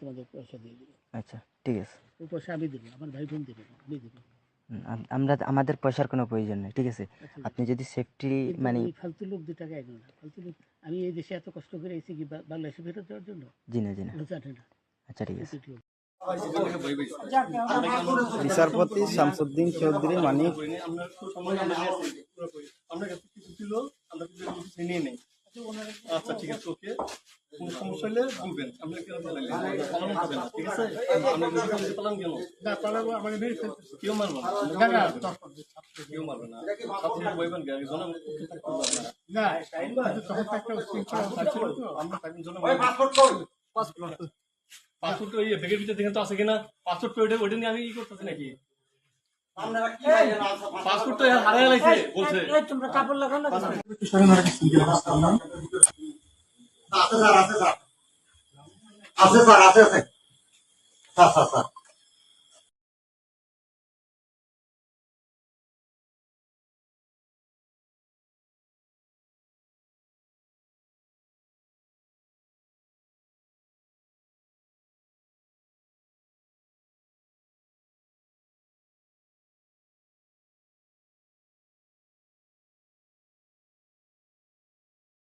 তোমাদের পয়সা দিয়ে দেবো আচ্ছা ঠিক আছে। ও পয়সা আমি দেবো আমার ভাই বোন দেবে আমি দেবো আমরা আমাদের পয়সার কোনো প্রয়োজন নেই ঠিক আছে? আচ্ছা, আপনি যদি সেফটি মানে ফালতু লোক দু টাকা এগো না ফালতু লোক আমি এই দেশে এত কষ্ট করে এসেছি কি বাংলাদেশে ফেরত যাওয়ার জন্য? জি না জি না। আচ্ছা ঠিক আছে। বিচারপতি শামসুদ্দিন চৌধুরী মানিক। আমরা কাছে কিছু ছিল আমরা কিছু নিয়ে নেই। আচ্ছা ঠিক আছে ওকে। সমস্যা হলে বলবেন। আমরা কেন পালাইলে পালানো হবে না ঠিক আছে। আমরা যদি যে পালান কেন? না পালাবো আমাকে মেরে ফেলতেছে কেউ মারবে না। না কেউ মারবে না। ছাত্র বইবেন কে? একজন না। কিন্তু তখন একটা আমরা তাকে জন্য পাসপোর্ট ওই ব্যাগের ভিতরে দেখেন তো আছে কিনা? পাসপোর্ট ওইটা ওইটা নিয়ে আমি ই করতেছি নাকি? পাসপোর্ট? তো হারাই লাগছে বলছে। তোমরা কাপড় লাগাও না আছে স্যার আছে স্যার। আছে স্যার আছে স্যার স্যার স্যার।